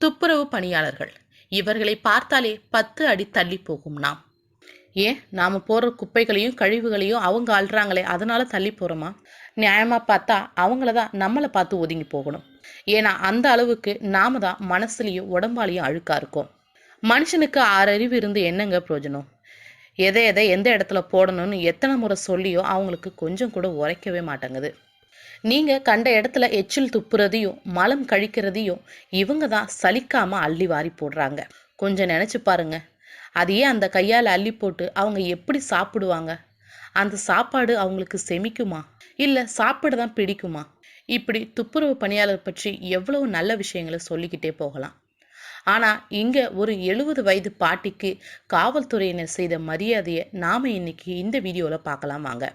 துப்புரவு பணியாளர்கள். இவர்களை பார்த்தாலே பத்து அடி தள்ளி போகும் நாம். ஏன்? நாம் போடுற குப்பைகளையும் கழிவுகளையும் அவங்க அள்ளுறாங்களே அதனால தள்ளி போகிறோமா நியாயமாக பார்த்தா அவங்கள தான் நம்மளை பார்த்து ஒதுங்கி போகணும். ஏன்னா அந்த அளவுக்கு நாம தான் மனசுலையும் உடம்பாலையும் அழுக்கா இருக்கோம். மனுஷனுக்கு ஆறு அறிவு இருந்து என்னங்க பிரயோஜனம்? எதை எதை எந்த இடத்துல போடணும்னு எத்தனை முறை சொல்லியோ அவங்களுக்கு கொஞ்சம் கூட உரைக்கவே மாட்டேங்குது. நீங்கள் கண்ட இடத்துல எச்சில் துப்புறதையும் மலம் கழிக்கிறதையும் இவங்க தான் சலிக்காமல் அள்ளி வாரி போடுறாங்க. கொஞ்சம் நினச்சி பாருங்க. அதையே அந்த கையால் அள்ளி போட்டு அவங்க எப்படி சாப்பிடுவாங்க? அந்த சாப்பாடு அவங்களுக்கு செமிக்குமா? இல்லை சாப்பிட தான் பிடிக்குமா? இப்படி துப்புரவு பணியாளர் பற்றி எவ்வளவு நல்ல விஷயங்களை சொல்லிக்கிட்டே போகலாம். ஆனால் இங்கே ஒரு எழுபது வயது பாட்டிக்கு காவல்துறையினர் செய்த மரியாதையை நாம் இன்னைக்கு இந்த வீடியோவில் பார்க்கலாம் வாங்க.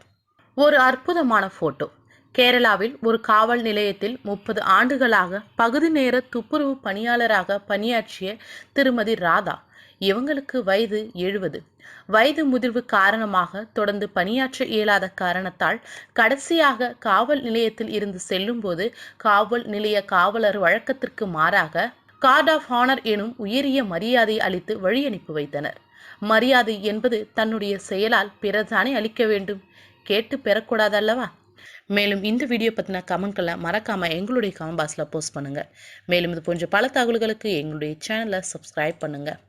ஒரு அற்புதமான ஃபோட்டோ கேரளாவில் ஒரு காவல் நிலையத்தில் முப்பது ஆண்டுகளாக பகுதி நேர துப்புரவு பணியாளராக பணியாற்றிய திருமதி ராதா. இவங்களுக்கு வயது எழுபது. வயது முதிர்வு காரணமாக தொடர்ந்து பணியாற்ற இயலாத காரணத்தால் கடைசியாக காவல் நிலையத்தில் இருந்து செல்லும்போது காவல் நிலைய காவலர் வழக்கத்திற்கு மாறாக கார்ட் ஆஃப் ஹானர் எனும் உயரிய மரியாதை அளித்து வழி அனுப்பி வைத்தனர். மரியாதை என்பது தன்னுடைய செயலால் பிறர்தானே அளிக்க வேண்டும். கேட்டு பெறக்கூடாதல்லவா? மேலும் இந்த வீடியோ பற்றின கமெண்ட்களை மறக்காமல் எங்களுடைய கமெண்ட் பாக்ஸில் போஸ்ட் பண்ணுங்கள் மேலும் இது போன்ற பல தகவல்களுக்கு எங்களுடைய சேனலை சப்ஸ்கிரைப் பண்ணுங்கள்